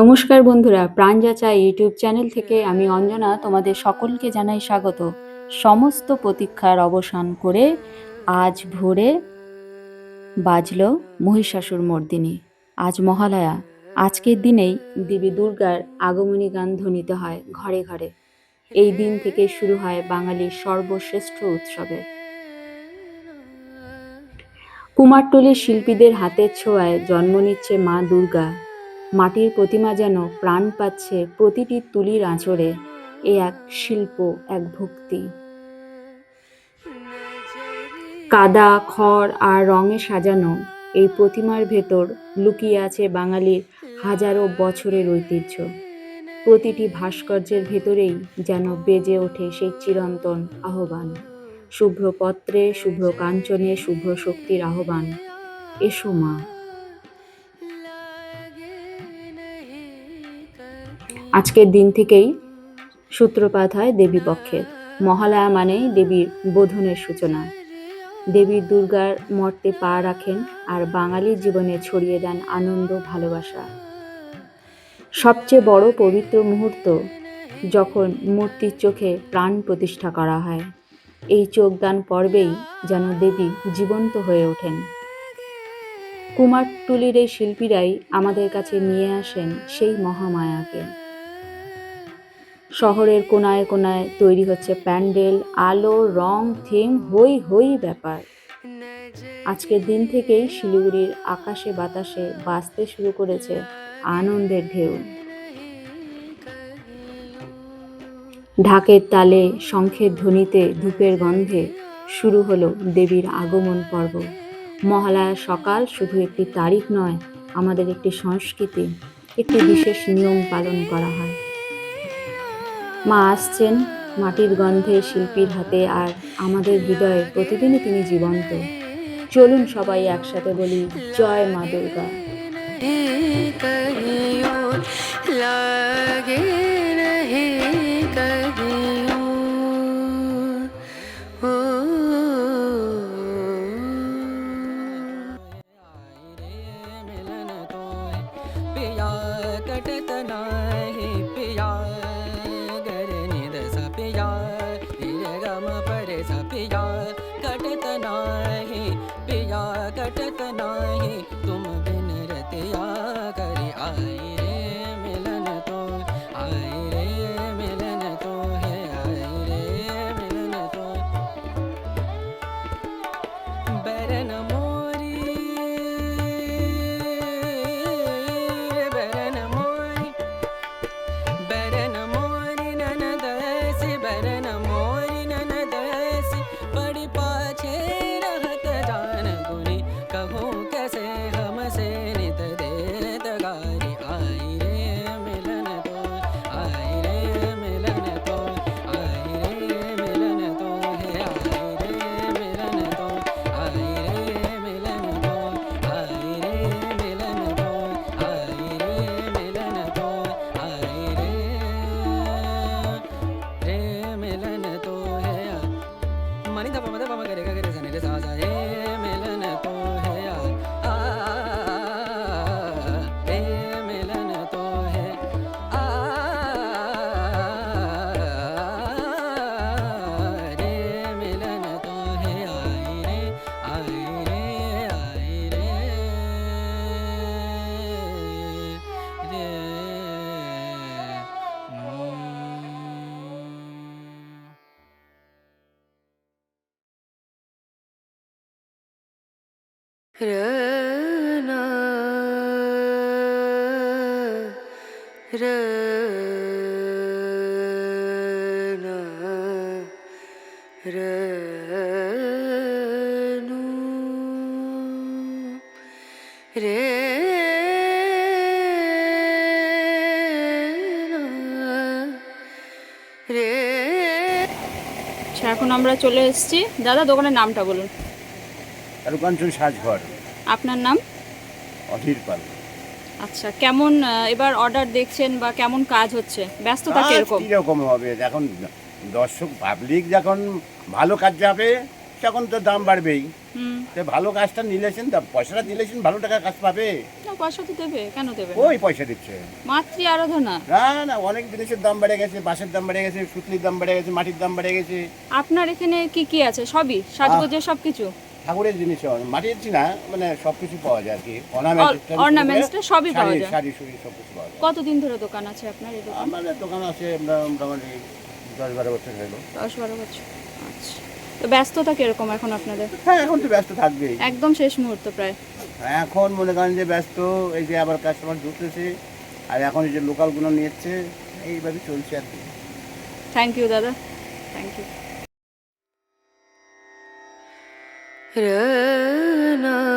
নমস্কার বন্ধুরা, প্রাণ যাচা ইউটিউব চ্যানেল থেকে আমি অঞ্জনা তোমাদের সকলকে জানাই স্বাগত। সমস্ত প্রতীক্ষার অবসান করে আজ ভোরে বাজল মহিষাসুর মর্দিনী। আজ মহালয়া, আজকের দিনেই দেবী দুর্গার আগমনী গান ধ্বনিত হয় ঘরে ঘরে। এই দিন থেকে শুরু হয় বাঙালির সর্বশ্রেষ্ঠ উৎসবে। কুমারটুলির শিল্পীদের হাতের ছোঁয়ায় জন্ম নিচ্ছে মা দুর্গা। মাটির প্রতিমা যেন প্রাণ পাচ্ছে প্রতিটি তুলির আঁচড়ে এ এক শিল্প, এক ভক্তি। কাদা, খড় আর রঙে সাজানো এই প্রতিমার ভেতর লুকিয়ে আছে বাঙালির হাজারো বছরের ঐতিহ্য। প্রতিটি ভাস্কর্যের ভেতরেই যেন বেজে ওঠে সেই চিরন্তন আহ্বান। শুভ্র পত্রে, শুভ্র কাঞ্চনে শুভ্র শক্তির আহ্বান। এসো মা। আজকের দিন থেকেই সূত্রপাত হয় দেবী পক্ষের। মহালয়া মানেই দেবীর বোধনের সূচনা। দেবী দুর্গার মর্তে পা রাখেন আর বাঙালির জীবনে ছড়িয়ে দেন আনন্দ, ভালোবাসা। সবচেয়ে বড় পবিত্র মুহূর্ত যখন মূর্তির চোখে প্রাণ প্রতিষ্ঠা করা হয়, এই চোখদান পর্বেই যেন দেবী জীবন্ত হয়ে ওঠেন। কুমারটুলির এই শিল্পীরাই আমাদের কাছে নিয়ে আসেন সেই মহামায়াকে। শহরের কোনায় কোনায় তৈরি হচ্ছে প্যান্ডেল, আলো, রং, থিম হই হই ব্যাপার। আজকের দিন থেকেই শিলিগুড়ির আকাশে বাতাসে বাঁচতে শুরু করেছে আনন্দের ঢেউ। ঢাকের তালে শঙ্খের ধ্বনিতে ধূপের গন্ধে শুরু হলো দেবীর আগমন পর্ব। মহালয়ার সকাল শুধু একটি তারিখ নয়, আমাদের একটি সংস্কৃতি, একটি বিশেষ নিয়ম পালন করা হয়। মা আসছেন মাটির গন্ধে শিল্পীর হাতে আর আমাদের হৃদয়ে প্রতিদিনই তিনি জীবন্ত। চলুন সবাই একসাথে বলি, জয় মা দুর্গা। कहीं mani da pa ma da pa ma ga re ga ga re sa ne re sa sa re আচ্ছা এখন আমরা চলে এসেছি। দাদা দোকানের নামটা বলুন। কারুকাঞ্চন সাজঘর। আপনার নাম? অধীর পাল। আচ্ছা কেমন এবার অর্ডার দেখছেন বা কেমন কাজ হচ্ছে? ব্যস্ততা কীরকম? কীরকম হবে? এখন দর্শক পাবলিক যখন ভালো কাজ যাবে এখন তো দাম বাড়বেই। হুম। তো ভালো কাজটা নিলেছেন পয়সাটা দিলেছেন ভালো টাকা কাজ পাবে? না পয়সা তো দেবে কেন দেবে ওই পয়সা দিচ্ছে। মাতৃ আরাধনা। না না অনেক জিনিসের দাম বেড়ে গেছে বাঁশের দাম বেড়ে গেছে সুতলির দাম বেড়ে গেছে মাটির দাম বেড়ে গেছে। আপনার এখানে কি কি আছে? সবই সাজগোজের সবকিছু? ঠাকুরের জিনিস মাটির না মানে সবকিছু পাওয়া যায় আর কি। টা সবই পাওয়া যায়। শাড়ি শুড়ি সব কিছু পাওয়া যায়। কতদিন ধরে দোকান আছে আপনার এই দোকান? আমাদের দোকান আছে আমরা মোটামুটি দশ বারো বছর হলো। দশ বারো বছর। আচ্ছা। তো ব্যস্ততা কীরকম এখন আপনাদের? হ্যাঁ এখন তো ব্যস্ত থাকবেই। একদম শেষ মুহূর্ত প্রায়। এখন মনে করেন যে ব্যস্ত এই যে আবার কাস্টমার ঢুকতেছে আর এখন এই যে লোকালগুলো নিয়েছে এইভাবে চলছে আর কি। থ্যাংক ইউ দাদা। Thank you Rana.